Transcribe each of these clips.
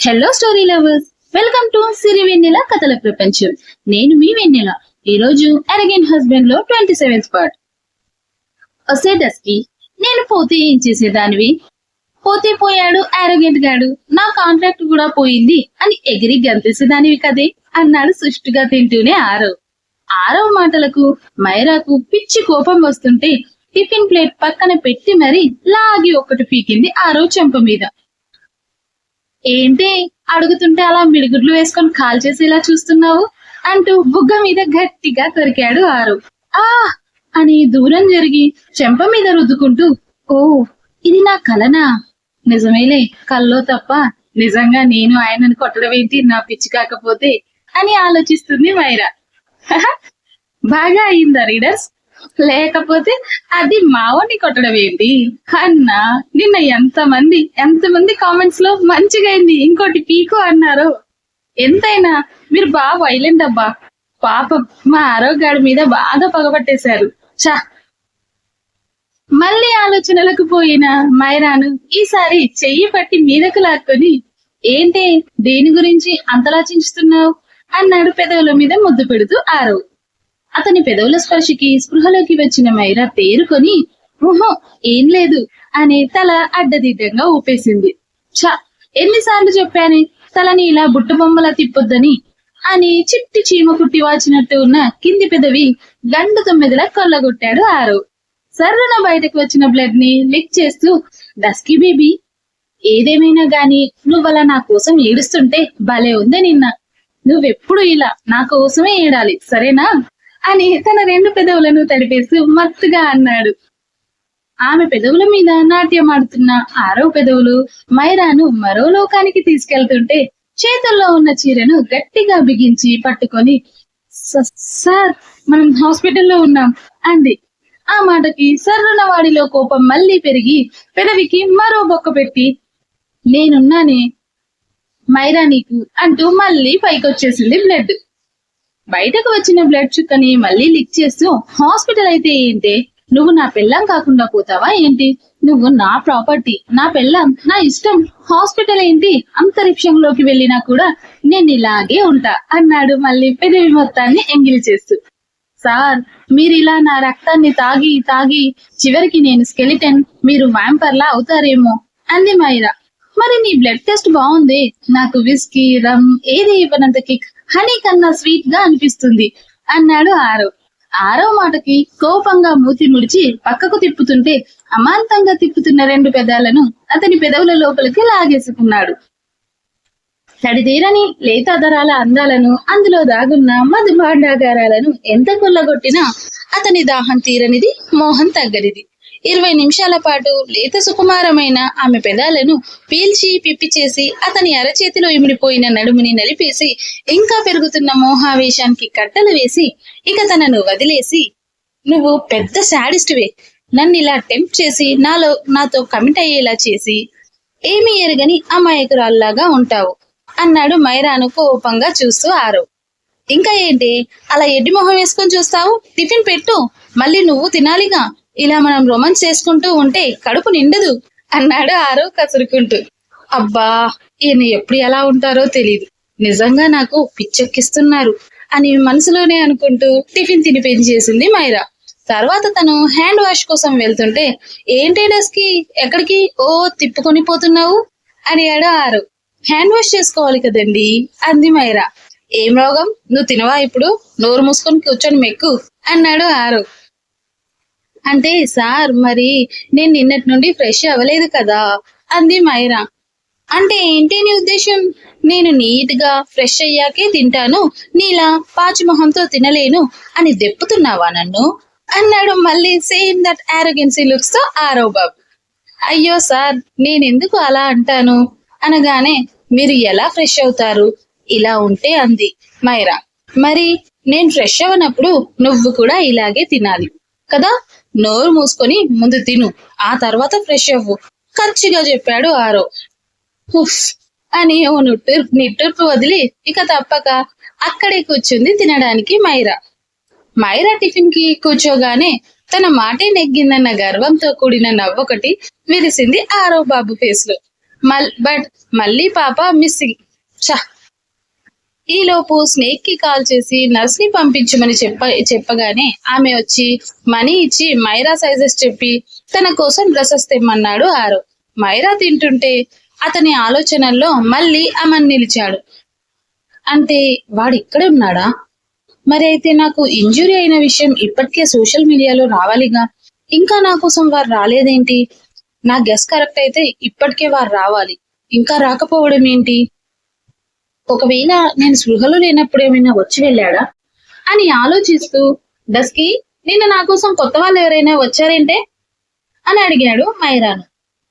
Hello story lovers welcome to Siri Vennela కథల ప్రపంచం నేను మీ వెన్నెల ఈ రోజు అరగెన్ హస్బెండ్లో ట్వంటీ సెవెంత్ పార్ట్ వస్తే డస్కి నేను పోతే ఏం చేసేదానివి? పోతే పోయాడు అరగెంట్ గాడు. నా కాంట్రాక్ట్ కూడా పోయింది అని ఎగిరి గంతేసేదానివి కదే? అన్నాడు సుష్టుగా తింటూనే ఆరవ్. ఆరవ్ మాటలకు మైరాకు పిచ్చి కోపం వస్తుంటే టిఫిన్ ప్లేట్ పక్కన పెట్టి మరీ లాగి ఒకటి పీకింది ఆరవ్ చెంప మీద. ఏంటి అడుగుతుంటే అలా మిడిగుడ్లు వేసుకొని కాల్ చేసేలా చూస్తున్నావు అంటూ బుగ్గ మీద గట్టిగా కొరికాడు ఆరు. ఆ! అని దూరం జరిగి చెంప మీద రుద్దుకుంటూ ఓ ఇది నా కలనా? నిజమేలే కల్లో తప్ప నిజంగా నేను ఆయనను కొట్టడం ఏంటి నా పిచ్చి కాకపోతే అని ఆలోచిస్తుంది మైరా. బాగా అయిందా రీడర్స్? లేకపోతే అది మావని కొట్టడం ఏంటి? అన్నా నిన్న ఎంతమంది ఎంతమంది కామెంట్స్లో మంచిగా అయింది ఇంకోటి పీకు అన్నారు. ఎంతైనా మీరు బాగా వైలెంట్ అబ్బా. పాపం మా ఆరోగ్యాడి మీద బాగా పగబట్టేశారు. చా మళ్ళీ ఆలోచనలకు పోయిన మైరాను ఈసారి చెయ్యి పట్టి మీదకు లాక్కొని ఏంటి దేని గురించి అంతలాచించుతున్నావు అన్నాడు పెదవుల మీద ముద్దు పెడుతూ ఆరవ్. అతని పెదవుల స్పర్శకి స్పృహలోకి వచ్చిన మైరా తేరుకొని ఊహో ఏం లేదు అని తల అడ్డదిడ్డంగా ఊపేసింది. ఛ ఎన్నిసార్లు చెప్పాను తలని ఇలా బుట్ట బొమ్మలా తిప్పొద్దని అని చిట్టి చీమ కుట్టి వాచినట్టు ఉన్న కింది పెదవి గండు తొమ్మిదిలా కొల్లగొట్టాడు ఆరు. సర్రున బయటకు వచ్చిన బ్లడ్ని లిక్ చేస్తూ డస్కీ బేబీ ఏదేమైనా గాని నువ్వలా నా కోసం ఏడుస్తుంటే భలే ఉంది నిన్న. నువ్వెప్పుడు ఇలా నా కోసమే ఏడాలి సరేనా? అని తన రెండు పెదవులను తడిపేస్తూ మత్తుగా అన్నాడు. ఆమె పెదవుల మీద నాట్యమాడుతున్న ఆరో పెదవులు మైరాను మరో లోకానికి తీసుకెళ్తుంటే చేతుల్లో ఉన్న చీరను గట్టిగా బిగించి పట్టుకొని "స- సార్ మనం హాస్పిటల్లో ఉన్నాం అంది. ఆ మాటకి సర్రున వాడిలో కోపం మళ్ళీ పెరిగి పెదవికి మరో బొక్క పెట్టి నేనున్నానే మైరా నీకు అంటూ మళ్ళీ పైకొచ్చేసింది బ్లడ్. బయటకు వచ్చిన బ్లడ్ చుక్కని మళ్ళీ లిక్ చేస్తూ హాస్పిటల్ అయితే ఏంటి? నువ్వు నా పెళ్ళం కాకుండా పోతావా ఏంటి? నువ్వు నా ప్రాపర్టీ నా పెళ్ళం నా ఇష్టం. హాస్పిటల్ ఏంటి? అంతరిక్షంలోకి వెళ్ళినా కూడా నేను ఇలాగే ఉంటా అన్నాడు మళ్ళీ పెదవి మొత్తాన్ని ఎంగిల్ చేస్తూ. సార్ మీరు ఇలా నా రక్తాన్ని తాగి తాగి చివరికి నేను స్కెలిటన్ మీరు వ్యాంపర్లా అవుతారేమో అంది మైరా. మరి నీ బ్లడ్ టెస్ట్ బాగుంది. నాకు విస్కీ రమ్ ఏది ఇవ్వనంత కిక్ హనీ కన్నా స్వీట్గా అనిపిస్తుంది అన్నాడు ఆరో. ఆరో మాటకి కోపంగా మూతి ముడిచి పక్కకు తిప్పుతుంటే అమాంతంగా తిప్పుతున్న రెండు పెదాలను అతని పెదవుల లోపలికి లాగేసుకున్నాడు. తడిదీరని లేత దరాల అందాలను అందులో దాగున్న మధుభాండాగారాలను ఎంత కొల్లగొట్టినా అతని దాహం తీరనిది మోహం తగ్గనిది. ఇరవై నిమిషాల పాటు లేత సుకుమారమైన ఆమె పెదాలను పీల్చి పిప్పి చేసి అతని అరచేతిలో ఇమిడిపోయిన నడుముని నలిపేసి ఇంకా పెరుగుతున్న మోహావేశానికి కట్టలు వేసి ఇక తనను వదిలేసి నువ్వు పెద్ద శాడిస్ట్వే. నన్ను ఇలా టెంప్ట్ చేసి నాలో నాతో కమిట్ అయ్యేలా చేసి ఏమీ ఎరగని అమాయకురాల్లాగా ఉంటావు అన్నాడు మైరాను కోపంగా చూస్తూ ఆరో. ఇంకా ఏంటి? అలా ఎడ్డి మొహం వేసుకొని చూస్తావు? టిఫిన్ పెట్టు. మళ్ళీ నువ్వు తినాలిగా. ఇలా మనం రొమాన్స్ చేసుకుంటూ ఉంటే కడుపు నిండదు అన్నాడు ఆరవ్ కసురుకుంటూ. అబ్బా ఈయన ఎప్పుడు ఎలా ఉంటారో తెలియదు నిజంగా నాకు పిచ్చెక్కిస్తున్నారు అని మనసులోనే అనుకుంటూ టిఫిన్ తిని పెంచేసింది మైరా. తర్వాత తను హ్యాండ్ వాష్ కోసం వెళ్తుంటే ఏంటి డస్కి ఎక్కడికి ఓ తిప్పుకొని పోతున్నావు? అడిగాడు ఆరు. హ్యాండ్ వాష్ చేసుకోవాలి కదండి అంది మైరా. ఏం రోగం? నువ్వు తినవా ఇప్పుడు? నోరు మూసుకొని కూర్చొని మెక్కు అన్నాడు ఆరు. అంటే సార్ మరి నేను నిన్నటి నుండి ఫ్రెష్ అవ్వలేదు కదా! అంది మైరా. అంటే ఏంటి నీ ఉద్దేశం నేను నీట్గా ఫ్రెష్ అయ్యాకే తింటాను. నీలా పాచి మొహంతో తినలేను. అని దెప్పుతున్నావా నన్ను? అన్నాడు మళ్ళీ సేమ్ దట్ ఆరోగెన్సీ లుక్స్తో ఆరవ్ బాబు అయ్యో సార్ నేనెందుకు అలా అంటాను? అనగానే మీరు ఎలా ఫ్రెష్ అవుతారు? ఇలా ఉంటే అంది మైరా. మరి నేను ఫ్రెష్ అవ్వనప్పుడు నువ్వు కూడా ఇలాగే తినాలి కదా? నోరు మూసుకొని ముందు తిను ఆ తర్వాత ఫ్రెష్ అవ్వు ఖర్చుగా చెప్పాడు ఆరో. ఉఫ్ అని ఓ నుట్టు నిట్టూర్పు వదిలి ఇక తప్పక అక్కడే కూర్చుంది తినడానికి మైరా. మైరా టిఫిన్కి కూర్చోగానే తన మాటే నెగ్గిందన్న గర్వంతో కూడిన నవ్వొకటి విరిసింది ఆరో బాబు ఫేస్లో మల్ బట్ మళ్ళీ పాప మిస్సింగ్. చా ఈలోపు స్నేక్కి కాల్ చేసి నర్స్ని పంపించమని చెప్ప చెప్పగానే ఆమె వచ్చి మనీ ఇచ్చి మైరా సైజెస్ చెప్పి తన కోసం డ్రెస్సెస్ తెమ్మన్నాడు ఆరో. మైరా తింటుంటే అతని ఆలోచనల్లో మళ్ళీ అమన్ నిలిచాడు. అంటే వాడు ఇక్కడే ఉన్నాడా? మరి అయితే నాకు ఇంజురీ అయిన విషయం ఇప్పటికే సోషల్ మీడియాలో రావాలిగా. ఇంకా నా కోసం వారు రాలేదేంటి? నా గెస్ కరెక్ట్ అయితే ఇప్పటికే వారు రావాలి. ఇంకా రాకపోవడం ఏంటి? ఒకవేళ నేను స్పృహలో లేనప్పుడు ఏమైనా వచ్చి వెళ్ళాడా? అని ఆలోచిస్తూ డస్కి నిన్న నా కోసం కొత్త వాళ్ళు ఎవరైనా వచ్చారేంటే? అని అడిగాడు మైరాను.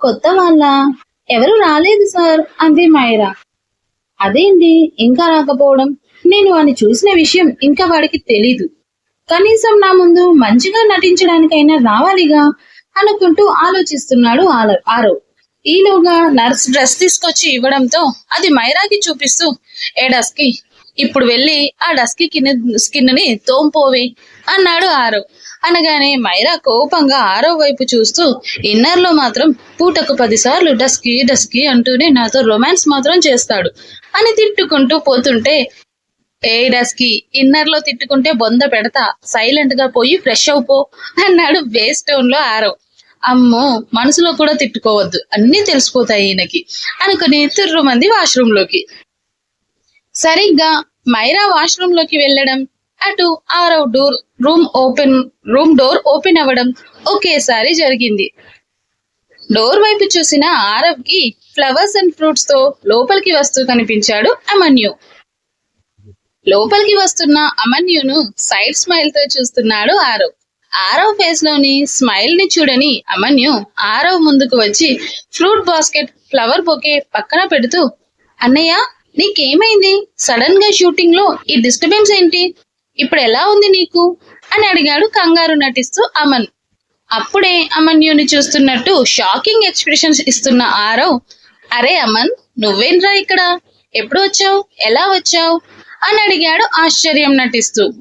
కొత్త వాళ్ళ? ఎవరు రాలేదు సార్ అంది మైరా. అదేంటి? ఇంకా రాకపోవడం? నేను వాడిని చూసిన విషయం ఇంకా వాడికి తెలీదు. కనీసం నా ముందు మంచిగా నటించడానికైనా రావాలిగా? అనుకుంటూ ఆలోచిస్తున్నాడు ఆలో ఆరవ్. ఈలోగా నర్స్ డ్రెస్ తీసుకొచ్చి ఇవ్వడంతో అది మైరాకి చూపిస్తూ ఏ డస్కి ఇప్పుడు వెళ్ళి ఆ డస్కి స్కిన్ని తోంపోవి అన్నాడు ఆరో. అనగానే మైరా కోపంగా ఆరో వైపు చూస్తూ ఇన్నర్లో మాత్రం పూటకు పదిసార్లు డస్కి డస్కి అంటూనే నాతో రొమాన్స్ మాత్రం చేస్తాడు అని తిట్టుకుంటూ పోతుంటే ఏ డస్కి ఇన్నర్లో తిట్టుకుంటే బొంద పెడతా సైలెంట్గా పోయి ఫ్రెష్ అవుపో అన్నాడు వేస్ట్ టోన్లో ఆరో. అమ్మో మనసులో కూడా తిట్టుకోవద్దు. అన్నీ తెలిసిపోతాయి ఈయనకి. అనుకుని తుర్రు మంది వాష్రూమ్లోకి సరిగ్గా మైరా వాష్రూమ్లోకి వెళ్ళడం అటు Aarav door room open room door open అవ్వడం ఒకేసారి జరిగింది. డోర్ వైపు చూసిన ఆరవ్కి ఫ్లవర్స్ అండ్ ఫ్రూట్స్తో లోపలికి వస్తూ కనిపించాడు అమన్యు. లోపలికి వస్తున్న అమన్యును సైడ్ స్మైల్తో చూస్తున్నాడు ఆరవ్. ఆరవ్ ఫేస్లోని స్మైల్ని చూడని అమన్యు ఆరవ్ ముందుకు వచ్చి ఫ్రూట్ బాస్కెట్ ఫ్లవర్ బొకే పక్కన పెడుతూ అన్నయ్య నీకేమైంది? సడన్గా షూటింగ్లో ఈ డిస్టర్బెన్స్ ఏంటి? ఇప్పుడు ఎలా ఉంది నీకు? అని అడిగాడు కంగారు నటిస్తూ అమన్. అప్పుడే అమన్యుని చూస్తున్నట్టు షాకింగ్ ఎక్స్ప్రెషన్స్ ఇస్తున్న ఆరవ్ అరే అమన్ నువ్వేంట్రా ఇక్కడ? ఎప్పుడు వచ్చావు? ఎలా వచ్చావు? అని అడిగాడు ఆశ్చర్యం నటిస్తూ.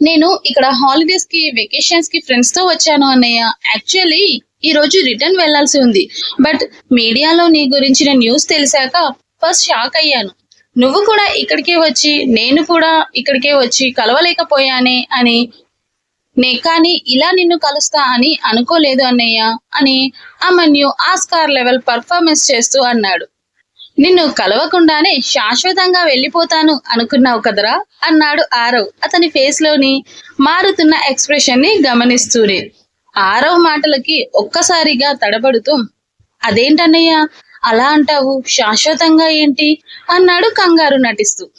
నేను ఇక్కడ హాలిడేస్కి వెకేషన్స్కి ఫ్రెండ్స్తో వచ్చాను అన్నయ్య. యాక్చువల్లీ ఈ రోజు రిటర్న్ వెళ్ళాల్సి ఉంది. బట్ మీడియాలో నీ గురించిన న్యూస్ తెలిసాక ఫస్ట్ షాక్ అయ్యాను. నువ్వు కూడా ఇక్కడికే వచ్చి నేను కూడా ఇక్కడికే వచ్చి కలవలేకపోయానే అని నే కానీ ఇలా నిన్ను కలుస్తా అని అనుకోలేదు అన్నయ్య అని అమన్యు ఆస్కార్ లెవెల్ పర్ఫార్మెన్స్ చేస్తూ అన్నాడు. నిన్ను కలవకుండానే శాశ్వతంగా వెళ్ళిపోతాను అనుకున్నావు కదరా? అన్నాడు ఆరవ్. అతని ఫేస్లోని మారుతున్న ఎక్స్ప్రెషన్ని గమనిస్తూనే. ఆరవ్ మాటలకి ఒక్కసారిగా తడబడుతూ అదేంటన్నయ్య? అలా అంటావు? శాశ్వతంగా ఏంటి? అన్నాడు కంగారు నటిస్తూ.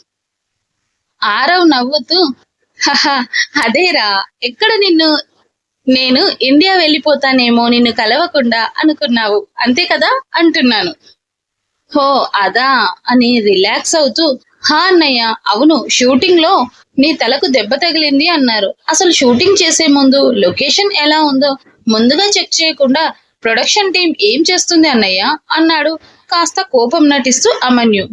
ఆరవ్ నవ్వుతూ "హహ, అదేరా. ఎక్కడ నిన్ను? నేను ఇండియా వెళ్ళిపోతానేమో నిన్ను కలవకుండా అనుకున్నావు. అంతే కదా? అంటున్నాను. హో అదా? అని రిలాక్స్ అవుతూ హా అన్నయ్య అవును షూటింగ్లో నీ తలకు దెబ్బ తగిలింది అన్నారు. అసలు షూటింగ్ చేసే ముందు లొకేషన్ ఎలా ఉందో ముందుగా చెక్ చేయకుండా ప్రొడక్షన్ టీం ఏం చేస్తుంది అన్నయ్య? అన్నాడు. కాస్త కోపం నటిస్తూ అమన్యు.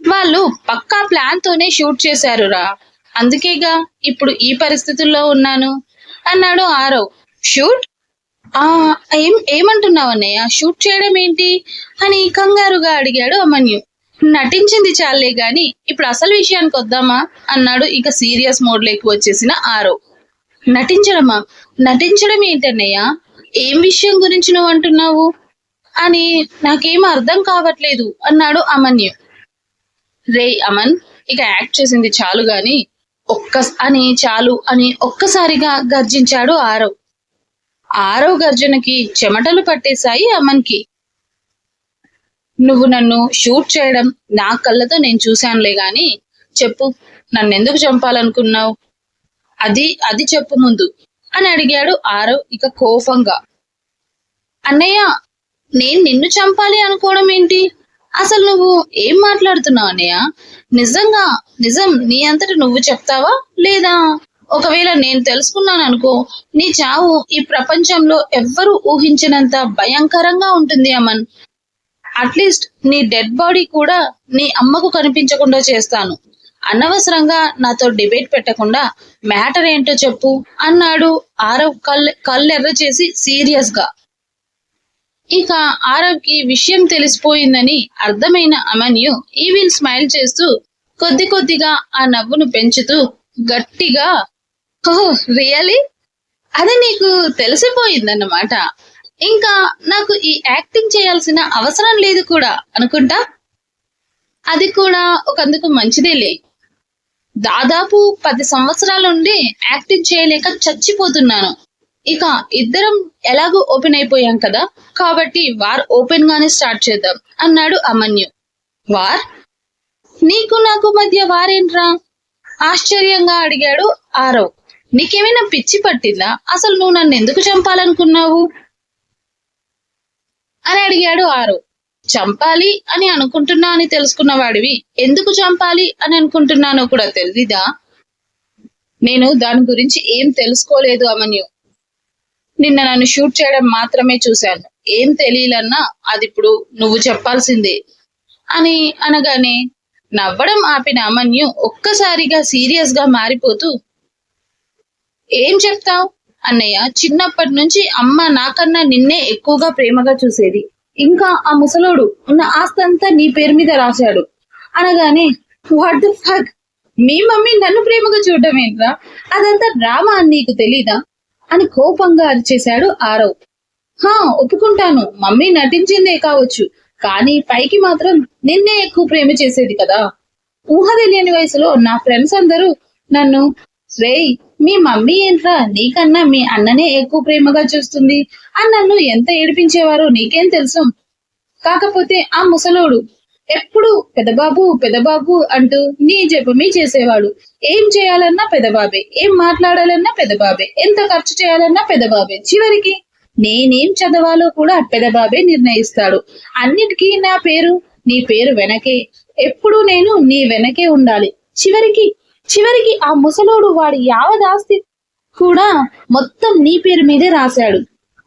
వాళ్ళు పక్కా ప్లాన్ తోనే షూట్ చేశారురా. అందుకేగా ఇప్పుడు ఈ పరిస్థితుల్లో ఉన్నాను? అన్నాడు ఆరవ్. షూట్? ఏం ఏమంటున్నావన్నయ్య? షూట్ చేయడం ఏంటి? అని కంగారుగా అడిగాడు అమన్యు. నటించింది చాలే గాని ఇప్పుడు అసలు విషయానికి వద్దామా? అన్నాడు ఇక సీరియస్ మోడ్లోకి వచ్చేసిన ఆరో. నటించడమా? నటించడం ఏంటన్నయ్య? ఏం విషయం గురించి నువ్వు అంటున్నావు? అని నాకేం అర్థం కావట్లేదు అన్నాడు అమన్యు. రే అమన్ ఇక యాక్ట్ చేసింది చాలు గాని ఒక్క అని చాలు అని ఒక్కసారిగా గర్జించాడు ఆరవ్ ఆరవ్ గర్జనకి చెమటలు పట్టేశాయి అమన్కి. నువ్వు నన్ను షూట్ చేయడం నా కళ్ళతో నేను చూశానులే గాని చెప్పు నన్ను ఎందుకు చంపాలనుకున్నావు? అది అది చెప్పు ముందు అని అడిగాడు ఆరవ్ ఇక కోపంగా. అన్నయ్య నేను నిన్ను చంపాలి అనుకోవడం ఏంటి? అసలు నువ్వు ఏం మాట్లాడుతున్నావు అన్నయ్య? నిజంగా నిజం నీ అంతట నువ్వు చెప్తావా లేదా? ఒకవేళ నేను తెలుసుకున్నాను అనుకో నీ చావు ఈ ప్రపంచంలో ఎవ్వరూ ఊహించినంత భయంకరంగా ఉంటుంది అమన్. అట్లీస్ట్ నీ డెడ్ బాడీ కూడా నీ అమ్మకు కనిపించకుండా చేస్తాను. అనవసరంగా నాతో డిబేట్ పెట్టకుండా మ్యాటర్ ఏంటో చెప్పు అన్నాడు ఆరవ్ కళ్ళు కళ్ళెర్ర చేసి సీరియస్గా. ఇక ఆరవ్కి విషయం తెలిసిపోయిందని అర్థమైన అమన్యు ఈవిల్ స్మైల్ చేస్తూ కొద్ది కొద్దిగా ఆ నవ్వును పెంచుతూ గట్టిగా రియలీ అది నీకు తెలిసిపోయిందన్నమాట. ఇంకా నాకు ఈ యాక్టింగ్ చేయాల్సిన అవసరం లేదు కూడా అనుకుంటా? అది కూడా ఒకందుకు మంచిదేలే దాదాపు పది సంవత్సరాల నుండి యాక్టింగ్ చేయలేక చచ్చిపోతున్నాను. ఇక ఇద్దరం ఎలాగో ఓపెన్ అయిపోయాం కదా? కాబట్టి వార్ ఓపెన్ గానే స్టార్ట్ చేద్దాం అన్నాడు అమన్యు. వార్? నీకు నాకు మధ్య వారేంట్రా ఆశ్చర్యంగా అడిగాడు ఆరవ్ నీకేమైనా పిచ్చి పట్టిందా? అసలు నువ్వు నన్ను ఎందుకు చంపాలనుకున్నావు? అని అడిగాడు ఆరు. చంపాలి అని అనుకుంటున్నా అని తెలుసుకున్న వాడివి ఎందుకు చంపాలి అని అనుకుంటున్నానో కూడా తెలీదా? నేను దాని గురించి ఏం తెలుసుకోలేదు అమన్యు. నిన్న నన్ను షూట్ చేయడం మాత్రమే చూశాను. ఏం తెలియలన్నా అది ఇప్పుడు నువ్వు చెప్పాల్సిందే. అని అనగానే నవ్వడం ఆపిన అమన్యు ఒక్కసారిగా సీరియస్గా మారిపోతూ ఏం చెప్తావ్? అన్నయ్య చిన్నప్పటి నుంచి అమ్మ నాకన్నా నిన్నే ఎక్కువగా ప్రేమగా చూసేది. ఇంకా ఆ ముసలోడు ఉన్న ఆస్తంతా నీ పేరు మీద రాశాడు. అనగానే వాట్ ద ఫక్ మీ మమ్మీ నన్ను ప్రేమగా చూడటం ఏంట్రా? అదంతా డ్రామా అని నీకు తెలీదా? అని కోపంగా అరిచేశాడు ఆరవ్. హా ఒప్పుకుంటాను. మమ్మీ నటించిందే కావచ్చు. కానీ పైకి మాత్రం నిన్నే ఎక్కువ ప్రేమ చేసేది కదా. ఊహ తెలియని వయసులో నా ఫ్రెండ్స్ అందరూ నన్ను రేయ్ మీ మమ్మీ ఏంట్రా? నీకన్నా మీ అన్ననే ఎక్కువ ప్రేమగా చూస్తుంది. అని నన్ను ఎంత ఏడిపించేవారో నీకేం తెలుసు? కాకపోతే ఆ ముసలోడు ఎప్పుడు పెదబాబు పెదబాబు అంటూ నీ జపమే చేసేవాడు. ఏం చేయాలన్నా పెదబాబే. ఏం మాట్లాడాలన్నా పెదబాబే. ఎంత ఖర్చు చేయాలన్నా పెదబాబే. చివరికి నేనేం చదవాలో కూడా పెదబాబే నిర్ణయిస్తాడు. అన్నిటికీ నా పేరు నీ పేరు వెనకే. ఎప్పుడు నేను నీ వెనకే ఉండాలి. చివరికి చివరికి ఆ ముసలోడు వాడి యావదాస్తి కూడా మొత్తం నీ పేరు మీదే రాశాడు.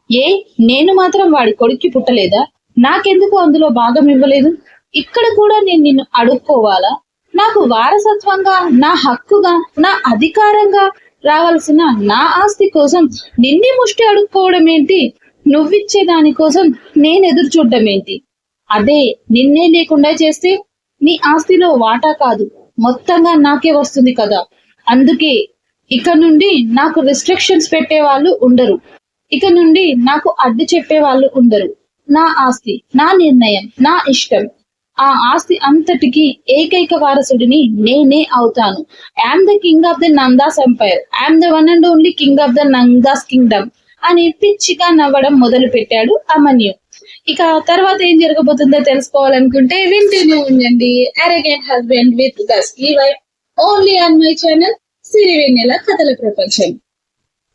ఏ నేను మాత్రం వాడి కొడుక్కి పుట్టలేదా? నాకెందుకు అందులో భాగం ఇవ్వలేదు? ఇక్కడ కూడా నేను నిన్ను అడుక్కోవాలా? నాకు వారసత్వంగా నా హక్కుగా నా అధికారంగా రావాల్సిన నా ఆస్తి కోసం నిన్నే ముష్టి అడుక్కోవడం ఏంటి? నువ్విచ్చే దానికోసం నేను ఎదురు చూడడం ఏంటి? అదే నిన్నే లేకుండా చేస్తే నీ ఆస్తిలో వాటా కాదు. మొత్తంగా నాకే వస్తుంది కదా. అందుకే ఇక నుండి నాకు రిస్ట్రిక్షన్స్ పెట్టే వాళ్ళు ఉండరు. ఇక నుండి నాకు అడ్డు చెప్పే వాళ్ళు ఉండరు. నా ఆస్తి నా నిర్ణయం నా ఇష్టం. ఆ ఆస్తి అంతటికి ఏకైక వారసుడిని నేనే అవుతాను. I'm the king of the Nandas empire I'm the one and only king of the Nandas kingdom అని పిచ్చిగా నవ్వడం మొదలు పెట్టాడు అమన్యు. ఇక తర్వాత ఏం జరగబోతుందో తెలుసుకోవాలనుకుంటే వింటూనే ఉండండి. Arrogant husband with dusky wife only on my channel Sirivennela కథల ప్రపంచం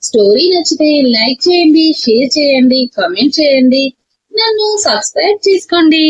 స్టోరీ నచ్చితే లైక్ చేయండి షేర్ చేయండి కామెంట్ చేయండి. నన్ను సబ్స్క్రైబ్ చేసుకోండి.